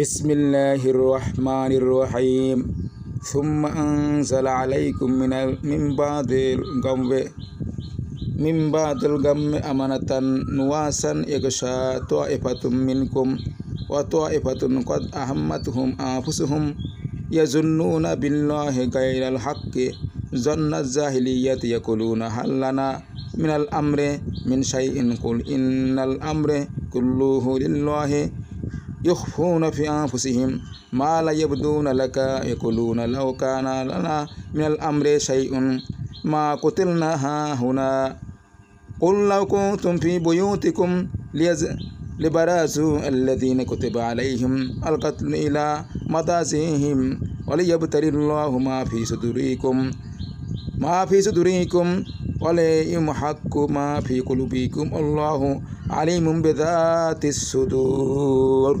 بسم الله الرحمن الرحيم. ثم أنزل عليكم من من بعد الغم من بعد الغم أمنة نواسا يغشى طائفة منكم وطائفة قد أهمتهم أنفسهم يظنون بالله غير الحق ظن الجاهلية يقولون هل لنا من الأمر من شيء؟ قل إن الأمر كله لله. يخفون في أنفسهم ما لا يبدون لك يقولون لو كان لنا من الأمر شيء ما قتلنا ها هنا. قل لو كنتم في بيوتكم ليز لبرازوا الذين كتب عليهم القتل إلى مضاجعهم وليبتلي الله ما في صدوركم ما في صدوركم وليمحق ما في قلوبكم الله عليم بذات الصدور